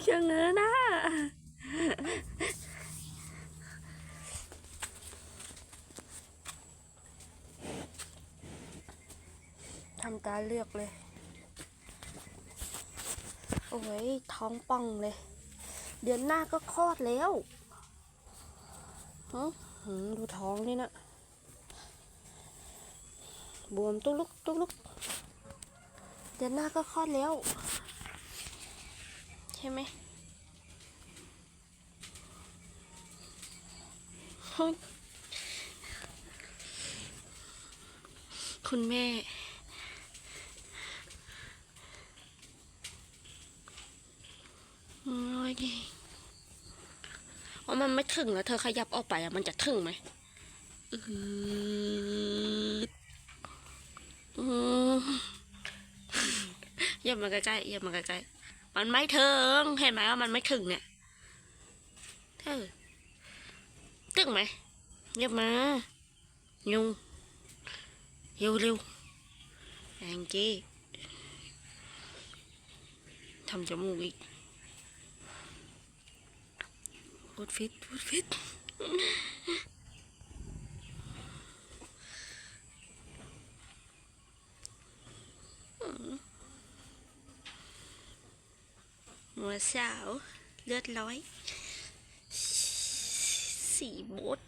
เชื่อเงินนะทำตาเลือกเลย โอ้ย ท้องป่องเลย เดือนหน้าก็คลอดแล้วฮะหืมดูท้องนี่นะบวมตุ๊กลุกตุ๊กลุกเดือนหน้าก็คลอดแล้ว ช่ไหมคุณแม่ โอ้ยว่ามันไม่ถึงแล้วเธอขยับออกไปอะมันจะถึงไหมอืดอืมอย่ามาใกล้ๆอย่ามาใกล้ๆ มันไม่ถึง เห็นไหมว่ามันไม่ถึงเนี่ยเธอถึงไหมอย่ามายุงเร็วเร็วแองจี้ทำจมูกอีกพูดฟิตพูดฟิต หัวสาว เลือดร้อย สีบด